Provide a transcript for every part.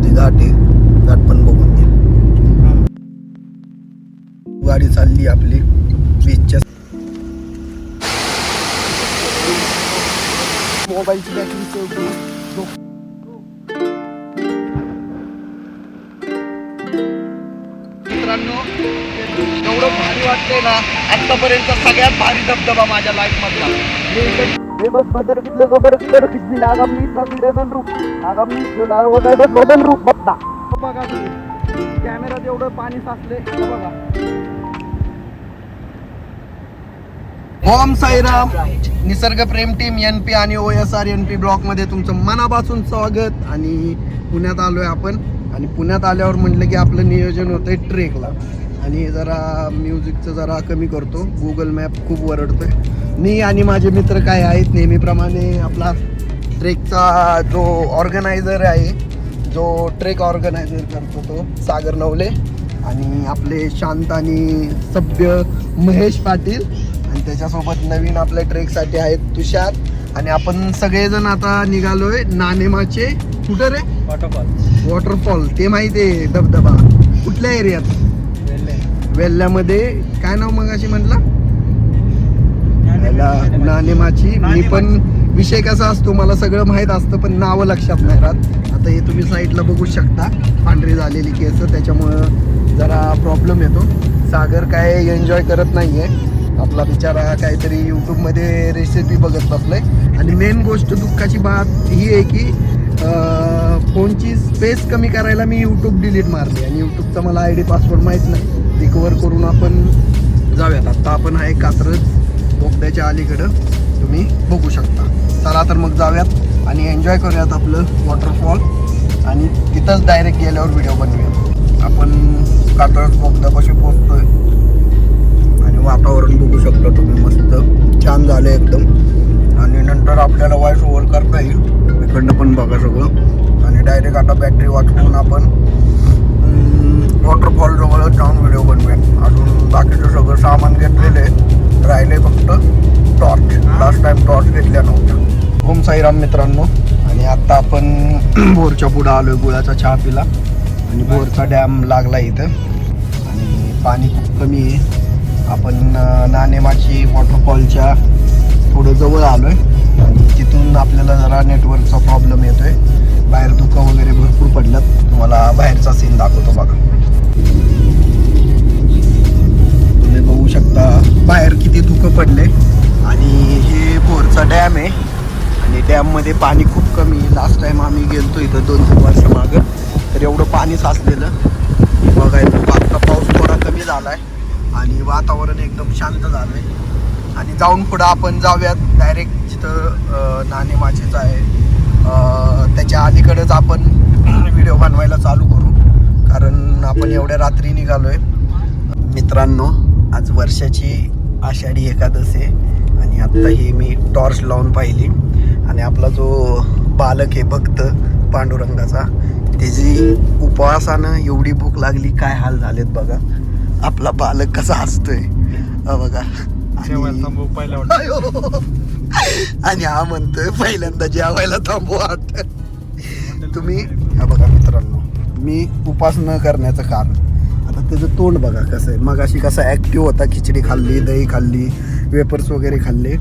होती घाट आहे घाट पण बघून घ्या गाडी चालली आपली बीचच्या मोबाईलची बॅटरी सेव्ह मित्रांनो एवढं भारी वाटतंय ना आतापर्यंत सगळ्यात भारी धबधबा माझ्या लाईफ मधला मी इकडे- हे बघ बदर खबर कर बदल रूप. बघता बघा कॅमेरात एवढं पाणी साचले बघा. ओम साईराम. निसर्ग प्रेम टीम एन पी आणि O S R N P ब्लॉकमध्ये तुमचं मनापासून स्वागत. आणि पुण्यात आलोय आपण. आणि पुण्यात आल्यावर म्हटलं की आपलं नियोजन होतंय ट्रेकला. आणि जरा म्युझिकचं जरा कमी करतो. गुगल मॅप खूप वरडतोय. मी आणि माझे मित्र काय आहेत नेहमीप्रमाणे आपला ट्रेकचा जो ऑर्गनायझर आहे जो ट्रेक ऑर्गनायझर करतो तो सागर नवले आणि आपले शांत आणि सभ्य महेश पाटील. आणि त्याच्यासोबत नवीन आपल्या ट्रेकसाठी आहेत तुषार. आणि आपण सगळेजण आता निघालोय नानेमाचे. कुठं रे? वॉटरफॉल. वॉटरफॉल ते माहिती आहे धबधबा. कुठल्या एरियात? वेल्ल्यामध्ये काय नाव मग अशी म्हटलं? याला नानेमाची मी पण विषय कसा असतो मला सगळं माहीत असतं पण नावं लक्षात नाही राहत. आता हे तुम्ही साईडला बघू शकता. पांढरी झालेली केस त्याच्यामुळं जरा प्रॉब्लेम येतो. सागर काय एन्जॉय करत नाहीये. आपला बिचारा काहीतरी यूट्यूबमध्ये रेसिपी बघत बसलाय. आणि मेन गोष्ट दुःखाची बात ही आहे की फोनची स्पेस कमी करायला मी यूट्यूब डिलीट मारली. आणि यूट्यूबचा मला आय डी पासवर्ड माहीत नाही. रिकवर करून आपण जाऊयात. आता आपण आहे कात्रज बोगद्याच्या अलीकडं तुम्ही बघू शकता. चला तर मग जाऊयात आणि एन्जॉय करूयात आपलं वॉटरफॉल आणि तिथंच डायरेक्ट गेल्यावर व्हिडिओ बनवूया आपण कातळच बोगद्यापाशी पोहोचतोय. आणि वातावरण बघू शकता तुम्ही मस्त. छान झालं एकदम. आणि नंतर आपल्याला वॉइस ओव्हर करता येईल. इकडनं पण बघा सगळं. आणि डायरेक्ट आता बॅटरी वाचवून आपण वॉटरफॉल जवळच जाऊन व्हिडिओ बनवेन. अजून बाकीचं सगळं सामान घेतलेलं आहे. राहिले फक्त टॉर्च लास्ट टाइम टॉर्च घेतल्या नव्हत्या. ओम साईराम मित्रांनो. आणि आता आपण बोरच्या पुढं आलोय गुळाचा चहा पिला. आणि बोरचा डॅम लागला इथं. आणि पाणी खूप कमी आहे. आपण नाणेमाची वॉटरफॉलच्या थोडं जवळ आलोय. आणि तिथून आपल्याला जरा नेटवर्कचा प्रॉब्लेम येतोय. बाहेर धुकं वगैरे भरपूर पडल्यात. तुम्हाला बाहेरचा सीन दाखवतो बघा. तुम्ही बघू शकता बाहेर किती धुकं पडले आणि हे बोरचा डॅम आहे. आणि डॅममध्ये पाणी खूप कमी लास्ट टाइम आम्ही गेलतो इथं दोन तीन वर्षामागं. तर एवढं पाणी साचलेलं. बघायला आता पाऊस थोडा कमी झाला आहे आणि वातावरण एकदम शांत झालं आहे आणि जाऊन पुढं आपण जाऊयात. डायरेक्ट जिथं नाणे माचीचं आहे. त्याच्या अलीकडंच आपण व्हिडिओ बनवायला चालू करू. कारण आपण एवढ्या रात्री निघालोय. मित्रांनो आज वर्षाची आषाढी एकादश आहे आणि आत्ता ही मी टॉर्च लावून पाहिली. आणि आपला जो बालक आहे भक्त पांडुरंगाचा त्याची उपवासानं एवढी भूक लागली काय हाल झालेत बघा. आपला बालक कसा हसतोय. हा बघा. आणि- हा म्हणतोय पहिल्यांदा जेवायला थांबू वाटत तुम्ही हा बघा मित्रांनो. मी उपास न करण्याचं कारण. आता त्याचं तोंड बघा कसं आहे. मग अशी कसं ॲक्टिव्ह होता खिचडी खाल्ली दही खाल्ली वेपर्स वगैरे खाल्ले.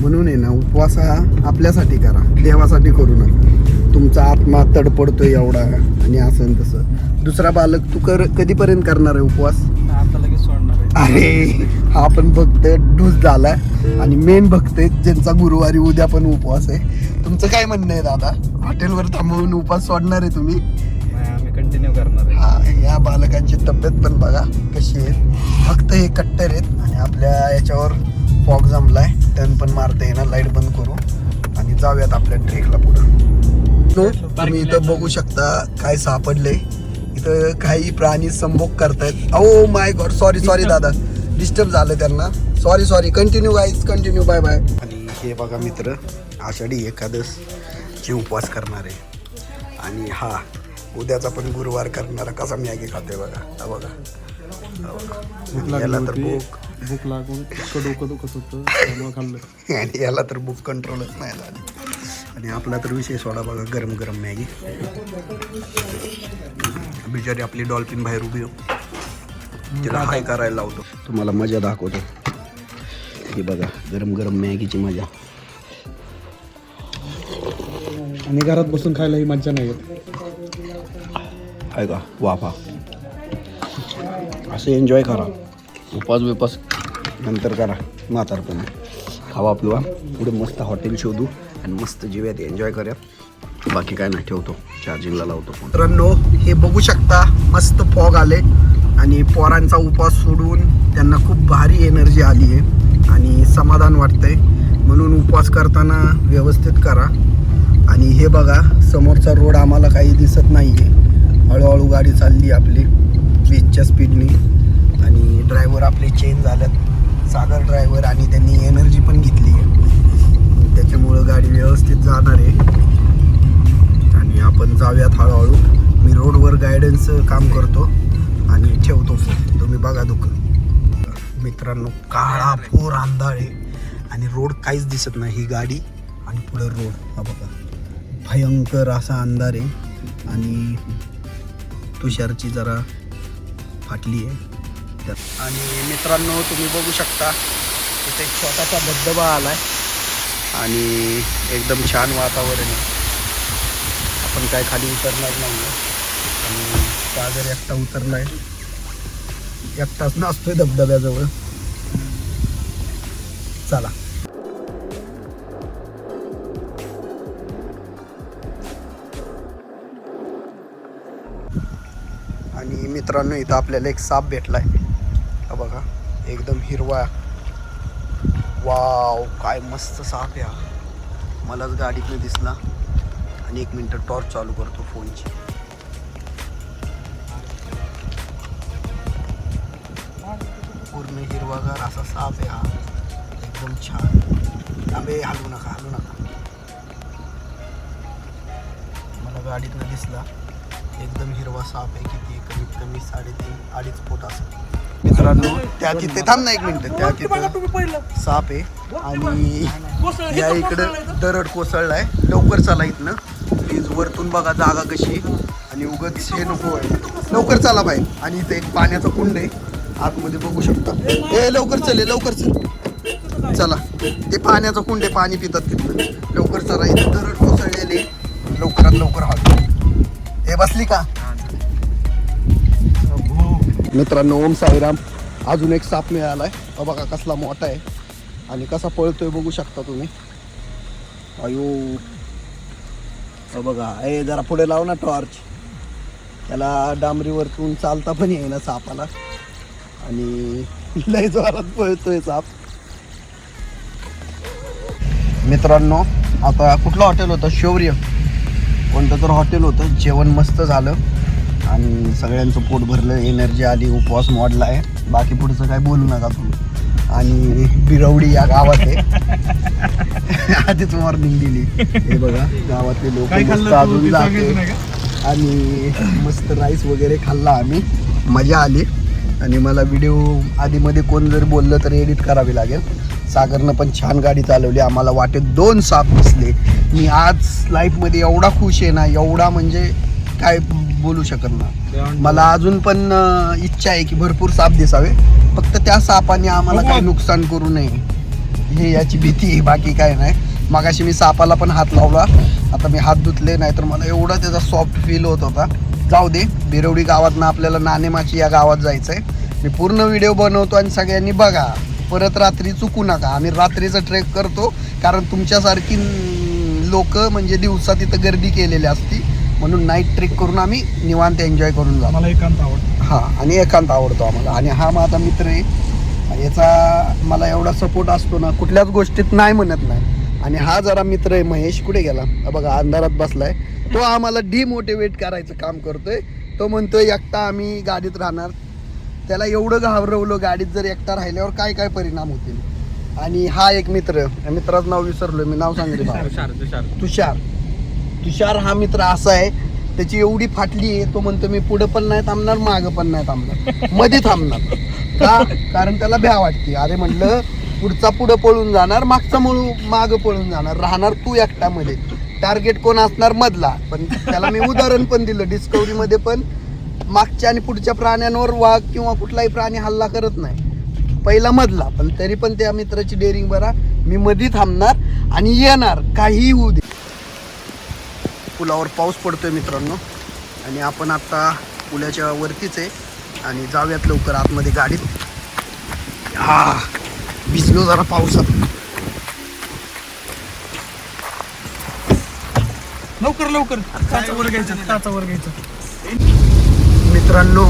म्हणून आहे ना उपवास हा आपल्यासाठी करा. देवासाठी करू नका. तुमचा आत्मा तडपडतोय एवढा. आणि असं तसं. दुसरा बालक तू कर कधीपर्यंत करणार आहे उपवास? आता लगेच सोडणार आहे. अरे हा पण भक्त डूस झाला आणि मेन भक्त आहेत ज्यांचा गुरुवारी उद्या पण उपवास आहे. तुमचं काय म्हणणं आहे दादा? हॉटेलवर थांबवून उपवास सोडणार आहे तुम्ही? कंटिन्यू करणार आहे. हा या बालकांची तब्येत पण बघा कशी आहे. फक्त हे कट्टर आहेत आणि आपल्या याच्यावर फॉग जमलाय. टर्न पण मारता येणार लाइट बंद करू. आणि जाऊयात आपल्या ट्रेकला पुढं. तुम्ही इथं बघू शकता काय सापडले इथं काही प्राणी संभोग करतायत. Oh my God sorry sorry दादा. डिस्टर्ब झालं त्यांना. Sorry sorry continue guys continue bye bye आणि हे बघा मित्र आषाढी एकादश ची उपवास करणार. आहे आणि हा उद्याचा पण गुरुवार करणारा कसा मॅगी खातोय बघा. हा बघा. हा बघा. याला तर भूक. भूक लागून इतकं डोकं दुखत होतं त्यामुळे खाल्लं. आणि याला तर भूक कंट्रोलच नाही झाली. आणि आपला तर विषय सोडा बघा गरम गरम मॅगी. बिचारी आपली डॉल्फिन बाहेर उभी आहे. तिला हाय करायला लावतो. तुम्हाला मजा दाखवतो. हे बघा गरम गरम मॅगीची मजा. आणि घरात बसून खायला ही मज्जा नाही येत. आहे का वाफा असं एन्जॉय करा उपास बिपास नंतर करा म्हातारपणे खावा पिवा पुढे मस्त हॉटेल शोधू आणि मस्त जेव्यात एन्जॉय करूया बाकी काय नाही ठेवतो चार्जिंगला लावतो मित्रांनो हे बघू शकता मस्त फॉग आले आणि पोरांचा उपवास सोडून त्यांना खूप भारी एनर्जी आली आहे आणि समाधान वाटतंय म्हणून उपवास करताना व्यवस्थित करा आणि हे बघा समोरचा रोड आम्हाला काही दिसत नाही आहे हळूहळू गाडी चालली आपली. वीसच्या स्पीडनी आणि ड्रायव्हर आपले चेंज झाल्यात. सागर ड्रायव्हर आणि त्यांनी एनर्जी पण घेतली आहे. त्याच्यामुळं गाडी व्यवस्थित जाणार आहे. आणि आपण जाऊयात हळूहळू. मी रोडवर गायडन्स काम करतो आणि ठेवतो फोन तुम्ही बघा दुःख. मित्रांनो काळा फोर अंधार आहे. आणि रोड काहीच दिसत नाही. ही गाडी आणि पुढं रोड हा बघा. भयंकर असा अंधार आहे. आणि तुषारची जरा फाटली आहे. त्यात आणि मित्रांनो तुम्ही बघू शकता इथे एक छोटासा धबधबा आला आहे आणि एकदम छान वातावरण आहे. आपण काय खाली उतरणार नाही आणि सागर एकटा उतरला आहे एकटाच नसतोय धबधब्याजवळ. चला. मित्रांनो इथं आपल्याला एक साप भेटला आहे बघा एकदम हिरवा. वाव काय मस्त साप या मलाच गाडीतनं दिसला. आणि एक मिनटं टॉर्च चालू करतो फोनची. पूर्ण हिरवागार असा साप आहे हा. एकदम छान. आंबे हलवू नका हलवू नका. मला गाडीतनं दिसला. एकदम हिरवा साप आहे किती कमीत कमी साडेतीन अडीच फूट असं मित्रांनो त्या तिथे थांब ना एक मिनिट त्या तिथे साप आहे आणि या इकडं दरड कोसळलाय लवकर चला इथनं. प्लीज वरतून बघा जागा कशी आहे. आणि उगच हे नको आहे. लवकर चला बाई आणि इथे एक पाण्याचा कुंड आहे. आतमध्ये बघू शकता. ए लवकर चले लवकर चल. चला. ते पाण्याचा कुंड आहे पाणी पितात तिथलं लवकर चला. इथे दरड कोसळलेले लवकरात लवकर हात हे बसली का? मित्रांनो ओम साईराम. अजून एक साप मिळालाय. हा बघा कसला मोठा आहे. आणि कसा पळतोय बघू शकता तुम्ही. अयो. बघा. ए जरा पुढे लाव ना टॉर्च त्याला डांबरीवरतून चालता पण येईना सापाला. आणि लय जोरात पळतोय साप. मित्रांनो आता कुठलं हॉटेल होतं? शौर्य. कोणतं तर हॉटेल होतं. जेवण मस्त झालं. आणि सगळ्यांचं पोट भरलं. एनर्जी आली उपवास मोडला आहे. बाकी पुढचं काय बोलू नका तुम्ही. आणि बिरवडी या गावात आहे. आधीच वॉर्निंग दिली. हे बघा गावातले लोक मस्त अजून जाते. आणि मस्त राईस वगैरे खाल्ला आम्ही. मजा आली. आणि मला व्हिडिओ आधीमध्ये कोण जर बोललं तर एडिट करावी लागेल. सागरनं पण छान गाडी चालवली. आम्हाला वाटेत दोन साप दिसले. मी आज लाईफमध्ये एवढा खुश आहे ना एवढा म्हणजे काय बोलू शकत ना मला अजून पण इच्छा आहे की भरपूर साप दिसावे. फक्त त्या सापाने आम्हाला काही नुकसान करू नये. हे याची भीती आहे बाकी काय नाही. मगाशी मी सापाला पण हात लावला. आता मी हात धुतले नाही तर मला एवढा त्याचा सॉफ्ट फील होत होता. जाऊ दे बिरवडी गावातनं आपल्याला नाणेमाची या गावात जायचं आहे मी पूर्ण व्हिडिओ बनवतो आणि सगळ्यांनी बघा. परत रात्री चुकू नका. आम्ही रात्रीचं ट्रेक करतो कारण तुमच्यासारखी लोक म्हणजे दिवसा तिथं गर्दी केलेली असती म्हणून नाईट ट्रेक करून आम्ही निवांत एन्जॉय करून जातो. मला एकांत आवडतं. हा आणि एकांत आवडतो आम्हाला. आणि हा माझा मित्र आहे. याचा मला एवढा सपोर्ट असतो ना कुठल्याच गोष्टीत नाही म्हणत नाही. आणि हा जरा मित्र आहे महेश. कुठे गेला? बघा अंधारात बसलाय. तो आम्हाला डिमोटिवेट करायचं काम करतोय. तो म्हणतोय एकटा आम्ही गाडीत राहणार. त्याला एवढं घाबरवलं गाडीत जर एकटा राहिल्यावर काय काय परिणाम होतील? आणि हा एक मित्र मित्राचं नाव विसरलोय मी नाव सांगितलं भावा. तुषार तुषार. हा मित्र असा आहे त्याची एवढी फाटली आहे तो म्हणतो मी पुढे पण नाही थांबणार मागं पण नाही थांबणार. मध्ये थांबणार. का? कारण त्याला भ्या वाटते. अरे म्हटलं पुढचा पुढं पळून जाणार मागचा म्हणू मागं पळून जाणार. राहणार तू एकटामध्ये टार्गेट कोण असणार? मधला. पण त्याला मी उदाहरण पण दिलं डिस्कवरीमध्ये पण. मागच्या आणि पुढच्या प्राण्यांवर वाघ किंवा कुठलाही प्राणी हल्ला करत नाही. पहिला मधला पण तरी पण त्या मित्राची डेअरिंग बरा. मी मधी थांबणार आणि येणार काहीही होऊ दे. पुलावर पाऊस पडतोय मित्रांनो. आणि आपण आता पुलाच्या वरतीच आहे आणि जाऊयात लवकर आतमध्ये गाडीत. हा भिजलो जरा पावसात. लवकर लवकर. काचा घ्यायचं घ्यायचं. मित्रांनो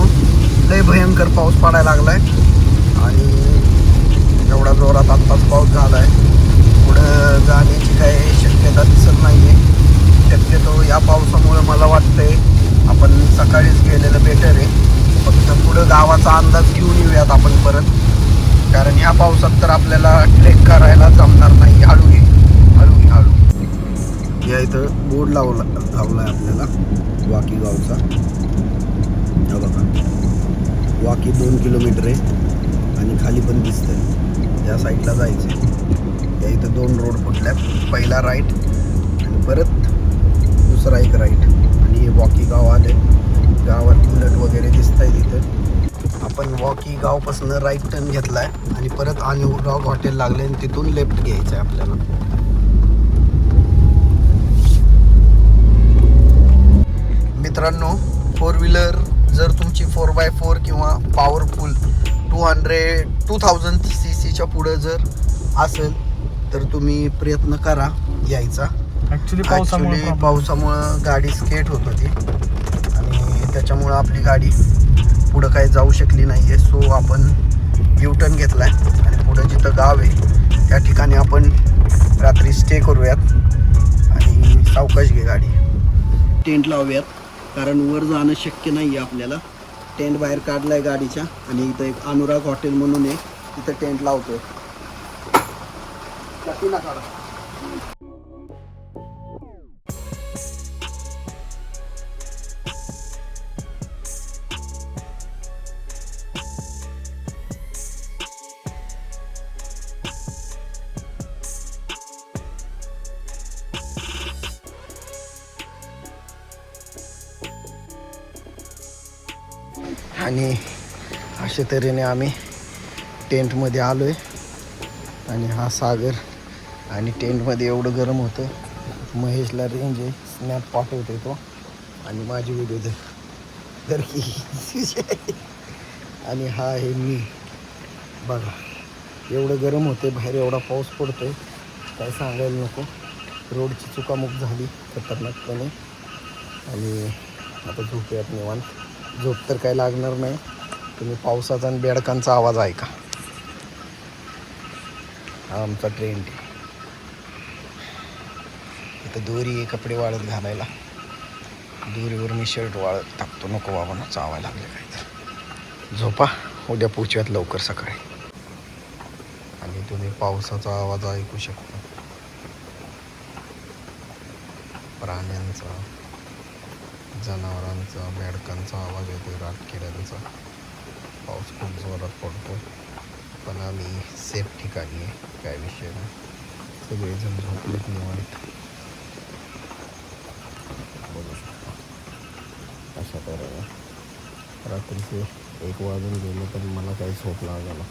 लय भयंकर पाऊस पडायला लागलाय. आणि एवढा जोरात आत्ताच पाऊस झालाय. पुढं जाण्याची काही शक्यता दिसत नाहीये. शक्यतो या पावसामुळे मला वाटतंय आपण सकाळीच गेलेलं बेटर आहे. फक्त पुढं गावाचा अंदाज घेऊन येऊयात आपण परत. कारण या पावसात तर आपल्याला ट्रेक करायला जमणार नाही. हळू घे हळू घे हळू या. इथं बोर्ड लावला लावलाय आपल्याला. वाकी गावचा हा बघा वाकी दोन किलोमीटर आहे आणि खाली पण दिसतंय. या साईडला जायचं त्या या इथं दोन रोड फुटल्या पहिला राईट आणि परत दुसरा एक राईट आणि हे वॉकी गाव आले गावात बुलट वगैरे दिसत आहे तिथं. आपण वॉकी गावपासून राईट टर्न घेतलाय आणि परत गाव हॉटेल लागले आणि तिथून लेफ्ट घ्यायचं आहे आपल्याला. मित्रांनो फोर व्हीलर जर तुमची फोर बाय फोर किंवा powerful two hundred two thousand C सीच्या पुढं जर असेल तर तुम्ही प्रयत्न करा यायचा. ॲक्च्युली पावसामुळे गाडी स्केट होत होती. आणि त्याच्यामुळं आपली गाडी पुढं काही जाऊ शकली नाही आहे सो आपण युटर्न घेतला आहे आणि पुढं जिथं गाव आहे त्या ठिकाणी आपण रात्री स्टे करूयात. आणि सावकाश घे गाडी. टेंट लावूयात. कारण वर जाणं शक्य नाही आहे आपल्याला. टेंट बाहेर काढलाय गाडीच्या आणि इथं एक अनुराग हॉटेल म्हणून आहे. तिथं टेंट लावतो अशा तऱ्हेने आम्ही टेंटमध्ये आलो आहे आणि हा सागर आणि टेंटमध्ये एवढं गरम होतं. महेशला रेंज आहे. स्नॅप पाठवतो तो. आणि माझी व्हिडिओ दर तर आणि हा आहे मी. बघा. एवढं गरम होते बाहेर एवढा पाऊस पडतो आहे काय सांगायला नको. रोडची चुकामुक झाली खतरनाकपणे. आणि आता झोपूयात निवांत झोप तर काय लागणार नाही. तुम्ही पावसाचा आणि बेडकांचा आवाज ऐका. हा आमचा ट्रेंड इथं दोरी आहे कपडे वाळत घालायला. दोरीवर मी शर्ट वाळत टाकतो. नको बाबा ना चावायला लागले काय तर झोपा उद्या पोचूयात लवकर सकाळी. आणि तुम्ही पावसाचा आवाज ऐकू शकता प्राण्यांचा जनावरांचा बेडकांचा आवाज येतो रातकिड्यांचा पाऊस खूप जोरात पडतो. पण आम्ही सेफ ठिकाणी आहे काय विषय नाही. सगळेजण झोपलेत निवांत. बघू शकता. अशा तऱ्हेने रात्रीचे एक वाजून गेलं तरी मला काही झोप लागला